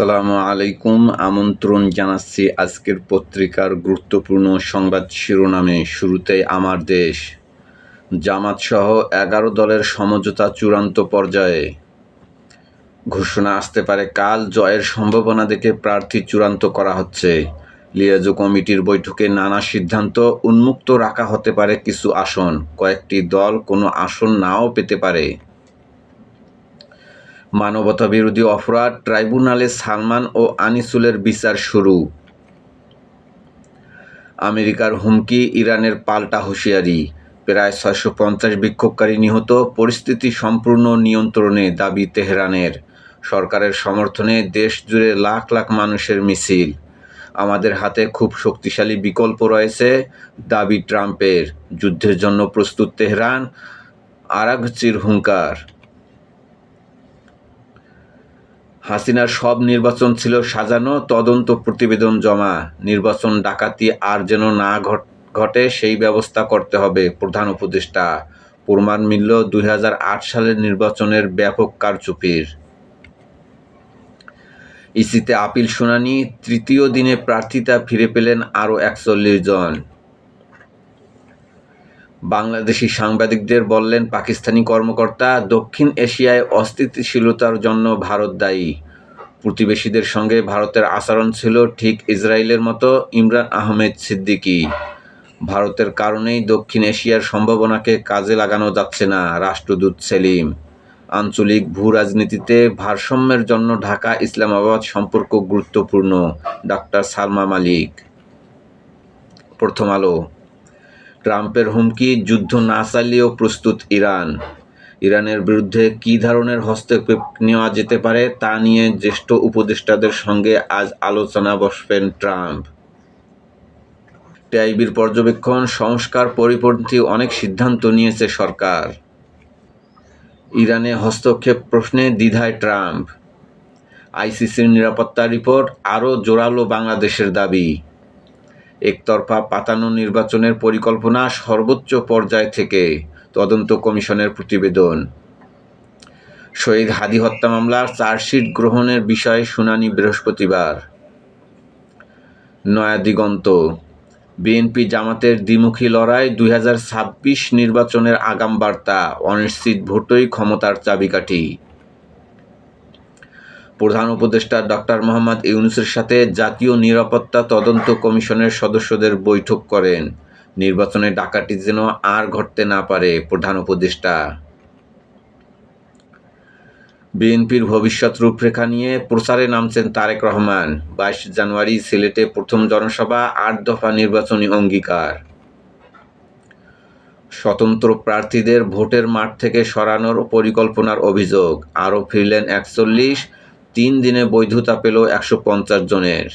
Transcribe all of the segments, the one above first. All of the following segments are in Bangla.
আসসালামু আলাইকুম। আমন্ত্রণ জানাচ্ছি আজকের পত্রিকার গুরুত্বপূর্ণ সংবাদ শিরোনামে, শুরুতেই আমার দেশ। জামাত সহ এগারো দলের সমঝোতা চূড়ান্ত পর্যায়ে। ঘোষণা আসতে পারে, কাল জয়ের সম্ভাবনা দেখে প্রার্থী চূড়ান্ত করা হচ্ছে। লিয়াজো কমিটির বৈঠকে নানা সিদ্ধান্ত উন্মুক্ত রাখা হতে পারে কিছু আসন। কয়েকটি দল কোনো আসন নাও পেতে পারে। মানবতা বিরোধী অপরাধ, ট্রাইব্যুনালে সালমান ও আনিসুলের বিচার শুরু। আমেরিকার হুমকি ইরানের পাল্টা হুঁশিয়ারি। প্রায় ছয়শো পঞ্চাশ বিক্ষোভকারী নিহত, পরিস্থিতি সম্পূর্ণ নিয়ন্ত্রণে, দাবি তেহরানের। সরকারের সমর্থনে দেশ জুড়ে লাখ লাখ মানুষের মিছিল। আমাদের হাতে খুব শক্তিশালী বিকল্প রয়েছে, দাবি ট্রাম্পের। যুদ্ধের জন্য প্রস্তুত তেহরান আরাগচির হুঙ্কার। হাসিনার সব নির্বাচন ছিল সাজানো, তদন্ত প্রতিবেদন জমা। নির্বাচন ডাকাতি আর যেন না ঘটে সেই ব্যবস্থা করতে হবে, প্রধান উপদেষ্টা। প্রমাণ মিলল দুই হাজার আট সালের নির্বাচনের ব্যাপক কারচুপির। ইসিতে আপিল শুনানি, তৃতীয় দিনে প্রার্থিতা ফিরে পেলেন আরও একচল্লিশ জন। বাংলাদেশি সাংবাদিকদের বললেন, পাকিস্তানি কর্মকর্তা দক্ষিণ এশিয়ায় অস্থিতিশীলতার জন্য ভারত দায়ী। প্রতিবেশীদের সঙ্গে ভারতের আচরণ ছিল ঠিক ইসরায়েলের মতো, ইমরান আহমেদ সিদ্দিকি। ভারতের কারণেই দক্ষিণ এশিয়ার সম্ভাবনাকে কাজে লাগানো যাচ্ছে না, রাষ্ট্রদূত সেলিম। আঞ্চলিক ভূ রাজনীতিতে ভারসাম্যের জন্য ঢাকা ইসলামাবাদ সম্পর্ক গুরুত্বপূর্ণ, ডাক্তার সালমা মালিক। প্রথম আলো ট্রাম্পের হুমকি, যুদ্ধ না চালিয়েও প্রস্তুত ইরান। ইরানের বিরুদ্ধে কী ধরনের হস্তক্ষেপ নেওয়া যেতে পারে তা নিয়ে জ্যেষ্ঠ উপদেষ্টাদের সঙ্গে আজ আলোচনা বসবেন ট্রাম্প। টিআইবির পর্যবেক্ষণ, সংস্কার পরিপন্থী অনেক সিদ্ধান্ত নিয়েছে সরকার। ইরানে হস্তক্ষেপ প্রশ্নে দ্বিধায় ট্রাম্প। আইসিসির নিরাপত্তা রিপোর্ট আরও জোরালো বাংলাদেশের দাবি। একতরফা পাতানো নির্বাচনের পরিকল্পনা সর্বোচ্চ পর্যায় থেকে তদন্ত কমিশনের প্রতিবেদন। শহীদ হাদি হত্যা মামলার চার্জশিট গ্রহণের বিষয়ে শুনানি বৃহস্পতিবার। নয়া দিগন্ত। বিএনপি জামাতের দ্বিমুখী লড়াই দুই হাজার ছাব্বিশ নির্বাচনের আগাম বার্তা অনিশ্চিত ভোটই ক্ষমতার চাবিকাঠি। প্রধান উপদেষ্টা ডক্টর মোহাম্মদ ইউনুসের সাথে জাতীয় নিরাপত্তা তদন্ত কমিশনের সদস্যদের বৈঠক করেন। নির্বাচনে ডাকাটি যেন আর ঘটতে না পারে, প্রধান উপদেষ্টা। বিএনপির ভবিষ্যৎ রূপরেখা নিয়ে প্রচারে নামছেন তারেক রহমান। বাইশ জানুয়ারি সিলেটে প্রথম জনসভা, আট দফা নির্বাচনী অঙ্গীকার। স্বতন্ত্র প্রার্থীদের ভোটের মাঠ থেকে সরানোর পরিকল্পনার অভিযোগ, আরও ফিরলেন একচল্লিশ তিন দিনে বৈধতা পেল একশো পঞ্চাশ জনের।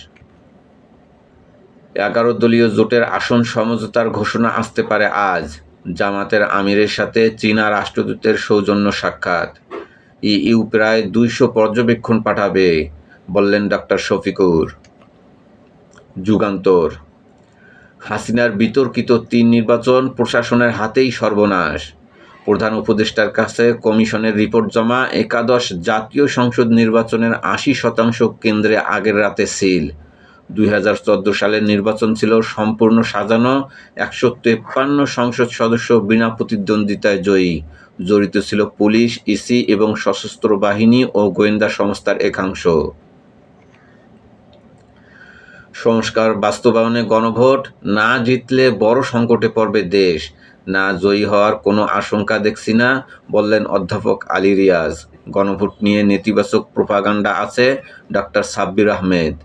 এগারো দলীয় জোটের আসন সমঝোতার ঘোষণা আসতে পারে আজ। জামাতের আমিরের সাথে চীনা রাষ্ট্রদূতের সৌজন্য সাক্ষাৎ। ইউ প্রায় দুইশো পর্যবেক্ষণ পাঠাবে, বললেন ডক্টর শফিকুর। যুগান্তর। হাসিনার বিতর্কিত তিন নির্বাচন প্রশাসনের হাতেই সর্বনাশ। প্রধান উপদেষ্টার কাছে কমিশনের রিপোর্ট জমা একাদশ জাতীয় সংসদ নির্বাচনের আশি শতাংশ কেন্দ্রে আগের রাতে সিল। দুই হাজার চোদ্দ সালের নির্বাচন ছিল সম্পূর্ণ সাজানো, একশো তেপ্পান্ন সংসদ সদস্য বিনা প্রতিদ্বন্দ্বিতায় জয়ী। জড়িত ছিল পুলিশ, ইসি এবং সশস্ত্র বাহিনী ও গোয়েন্দা সংস্থার একাংশ। সংস্কার বাস্তবায়নে গণভোট, না জিতলে বড় সংকটে পড়বে দেশ। না জয়ী হওয়ার কোনো আশঙ্কা দেখছি না, বললেন অধ্যাপক আলী রিয়াজ। গণভোট নিয়ে নেতিবাচক প্রোপাগান্ডা আছে ডক্টর সাব্বির আহমেদ।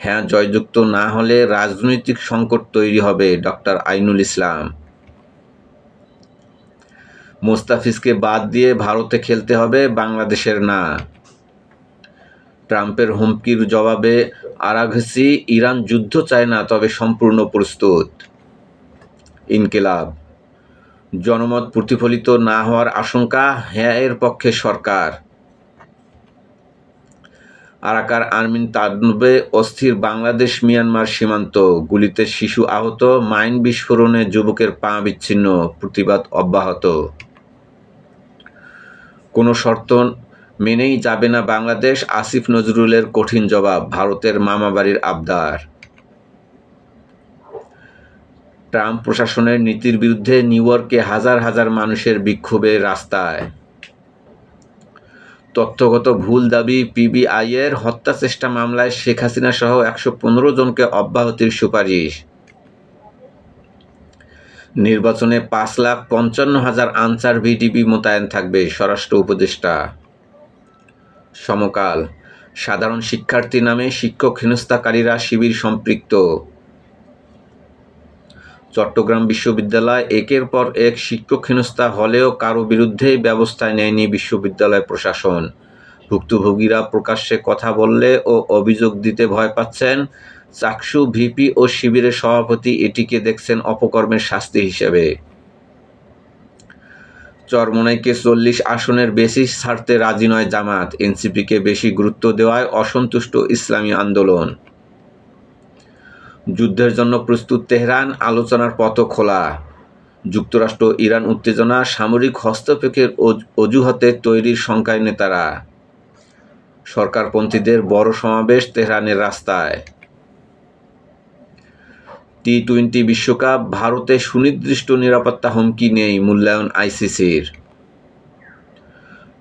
হ্যাঁ জয়যুক্ত না হলে রাজনৈতিক সংকট তৈরি হবে ডক্টর আইনুল ইসলাম। মোস্তাফিজকে বাদ দিয়ে ভারতে খেলতে হবে বাংলাদেশের না। ট্রাম্পের হুমকির জবাবে আরাঘসি ইরান যুদ্ধ চায় না, তবে সম্পূর্ণ প্রস্তুত। ইনকিলাব। জনমত প্রতিফলিত না হওয়ার আশঙ্কা হ্যাঁ এর পক্ষে সরকার। আরাকার আর্মিন তাণ্ডবে অস্থির বাংলাদেশ, মিয়ানমার সীমান্ত গুলিতে শিশু আহত, মাইন বিস্ফোরণে যুবকের পা বিচ্ছিন্ন, প্রতিবাদ অব্যাহত। কোনো শর্ত মেনেই যাবে না বাংলাদেশ, আসিফ নজরুলের কঠিন জবাব, ভারতের মামাবাড়ির আবদার। ট্রাম্প প্রশাসনের নীতির বিরুদ্ধে নিউ ইয়র্কে হাজার হাজার মানুষের বিক্ষোভে রাস্তায়। তথ্যগত ভুল দাবি পিবিআইয়ের হত্যা চেষ্টা মামলায় শেখ হাসিনা সহ একশো পনেরো জনকে অব্যাহতির সুপারিশ। নির্বাচনে পাঁচ লাখ পঞ্চান্ন হাজার আনসার ভিডিপি মোতায়েন থাকবে স্বরাষ্ট্র উপদেষ্টা। সমকাল, সাধারণ শিক্ষার্থী নামে শিক্ষক হেনস্থাকারীরা শিবির সম্পৃক্ত। চট্টগ্রাম বিশ্ববিদ্যালয় একের পর এক শিক্ষক হেনস্থা হলেও কারও বিরুদ্ধেই ব্যবস্থা নেয়নি বিশ্ববিদ্যালয় প্রশাসন। ভুক্তভোগীরা প্রকাশ্যে কথা বললে ও অভিযোগ দিতে ভয় পাচ্ছেন। চাকসু ভিপি ও শিবিরের সভাপতি এটিকে দেখছেন অপকর্মের শাস্তি হিসেবে। চরমোনাইকে চল্লিশ আসনের বেশি ছাড়তে রাজি নয় জামাত এনসিপিকে বেশি গুরুত্ব দেওয়ায় অসন্তুষ্ট ইসলামী আন্দোলন। যুদ্ধের জন্য প্রস্তুত তেহরান, আলোচনার পথ খোলা। যুক্তরাষ্ট্র ইরান উত্তেজনা, সামরিক হস্তক্ষেপের অজুহাতে তৈরির শঙ্কায় নেতারা। সরকারপন্থীদের বড় সমাবেশ তেহরানের রাস্তায়। টি টোয়েন্টি বিশ্বকাপ, ভারতে সুনির্দিষ্ট নিরাপত্তা হুমকি নেই মূল্যায়ন আইসিসির।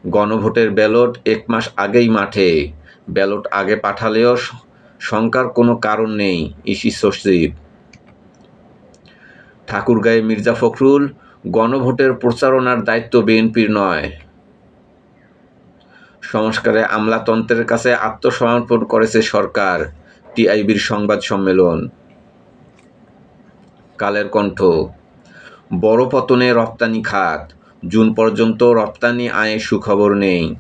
গণভোটের ব্যালট এক মাস আগেই মাঠে। ব্যালট আগে পাঠালেও শঙ্কার কোনো কারণ নেই, ইসি সচিব। ঠাকুরগাঁয়ে মির্জা ফখরুল গণভোটের প্রচারণার দায়িত্ব বিএনপির নয়। সংস্কারে আমলাতন্ত্রের কাছে আত্মসমর্পণ করেছে সরকার, টিআইবির সংবাদ সম্মেলন। কালের কণ্ঠ, বড় পতনে রপ্তানি খাত, জুন পর্যন্ত রপ্তানি আয়ে সুখবর নেই।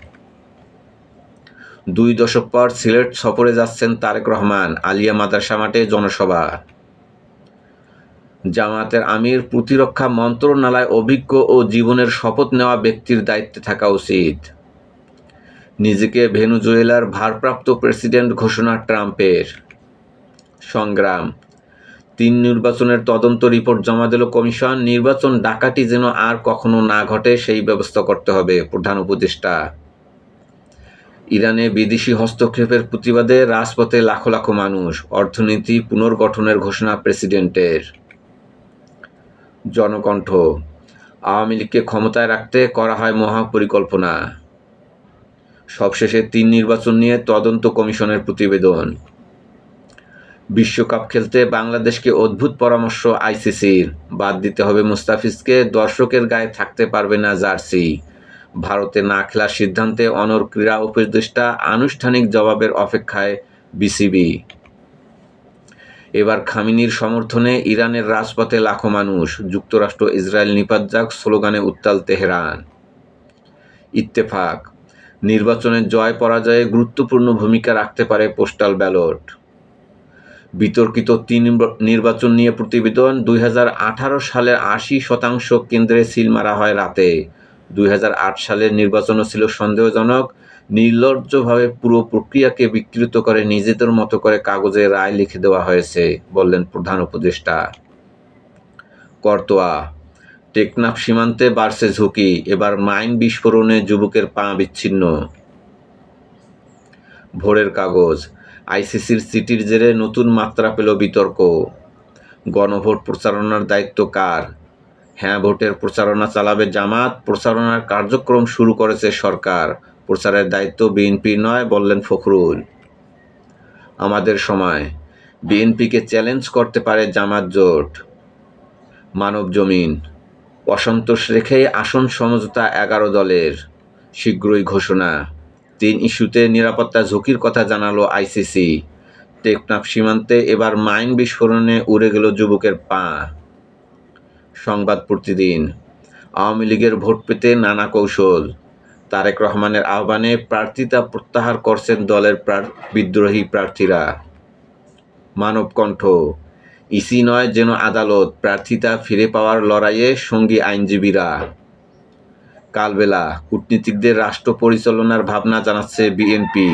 দুই দশক পর সিলেট সফরে যাচ্ছেন তারেক রহমান, আলিয়া মাদ্রাসা মাঠে জনসভা। জামাতের আমির প্রতিরক্ষা মন্ত্রণালয় অভিজ্ঞ ও জীবনের শপথ নেওয়া ব্যক্তির দায়িত্বে থাকা উচিত। নিজেকে ভেনুজুয়েলার ভারপ্রাপ্ত প্রেসিডেন্ট ঘোষণা ট্রাম্পের। সংগ্রাম। তিন নির্বাচনের তদন্ত রিপোর্ট জমা দিল কমিশন। নির্বাচন ডাকাটি যেন আর কখনো না ঘটে, সেই ব্যবস্থা করতে হবে প্রধান উপদেষ্টা। ইরানে বিদেশি হস্তক্ষেপের প্রতিবাদে রাজপথে লাখো লাখো মানুষ অর্থনীতি পুনর্গঠনের ঘোষণা প্রেসিডেন্টের। জনকণ্ঠ, আওয়ামী লীগকে ক্ষমতায় রাখতে করা হয় মহাপরিকল্পনা। সবশেষে তিন নির্বাচন নিয়ে তদন্ত কমিশনের প্রতিবেদন। বিশ্বকাপ খেলতে বাংলাদেশকে অদ্ভুত পরামর্শ আইসিসির। বাদ দিতে হবে মুস্তাফিজকে, দর্শকের গায়ে থাকতে পারবে না জার্সি। ভারতে না খেলার সিদ্ধান্তে অনর ক্রীড়া উপদেষ্টা আনুষ্ঠানিক জবাবের অপেক্ষায় বিসিবি। এবার খামিনির সমর্থনে ইরানের রাজপথে লাখো মানুষ, যুক্তরাষ্ট্র ইসরায়েল নিপাত স্লোগানে উত্তাল তেহরান। ইত্তেফাক নির্বাচনের জয় পরাজয়ে গুরুত্বপূর্ণ ভূমিকা রাখতে পারে পোস্টাল ব্যালট। বিতর্কিত তিন নির্বাচন নিয়ে প্রতিবেদন, দুই হাজার আঠারো সালের আশি শতাংশ কেন্দ্রে সিল মারা হয় রাতে। দুই হাজার আট সালের নির্বাচনও ছিল সন্দেহজনক। নির্লজ্জভাবে পুরো প্রক্রিয়াকে বিকৃত করে নিজেদের মতো করে কাগজে রায় লিখে দেওয়া হয়েছে, বললেন প্রধান উপদেষ্টা। করতোয়া, টেকনাফ সীমান্তে বাড়ছে ঝুঁকি, এবার মাইন বিস্ফোরণে যুবকের পা বিচ্ছিন্ন। ভোরের কাগজ, আইসিসির সিটির জেরে নতুন মাত্রা পেল বিতর্ক। গণভোট প্রচারণার দায়িত্ব কার? হ্যাঁ ভোটের প্রচারণা চালাবে জামাত। প্রচারণার কার্যক্রম শুরু করেছে সরকার। প্রচারের দায়িত্ব বিএনপি নয়, বললেন ফখরুল। আমাদের সময়। বিএনপিকে চ্যালেঞ্জ করতে পারে জামাত জোট। মানব জমিন। অসন্তোষ রেখেই আসন সমঝোতা এগারো দলের। শীঘ্রই ঘোষণা। তিন ইস্যুতে নিরাপত্তা ঝুঁকির কথা জানালো আইসিসি। টেকনাফ সীমান্তে এবার মাইন বিস্ফোরণে উড়ে গেল যুবকের পা। সংবাদ প্রতিদিন। আওয়ামী লীগের ভোট পেতে নানা কৌশল। তারেক রহমানের আহ্বানে প্রার্থিতা প্রত্যাহার করছেন দলের বিদ্রোহী প্রার্থীরা। মানবকণ্ঠ ইসি নয় যেন আদালত প্রার্থিতা ফিরে পাওয়ার লড়াইয়ে সঙ্গী আইনজীবীরা। কালবেলা, কূটনীতিকদের রাষ্ট্র পরিচালনার ভাবনা জানাচ্ছে বিএনপি।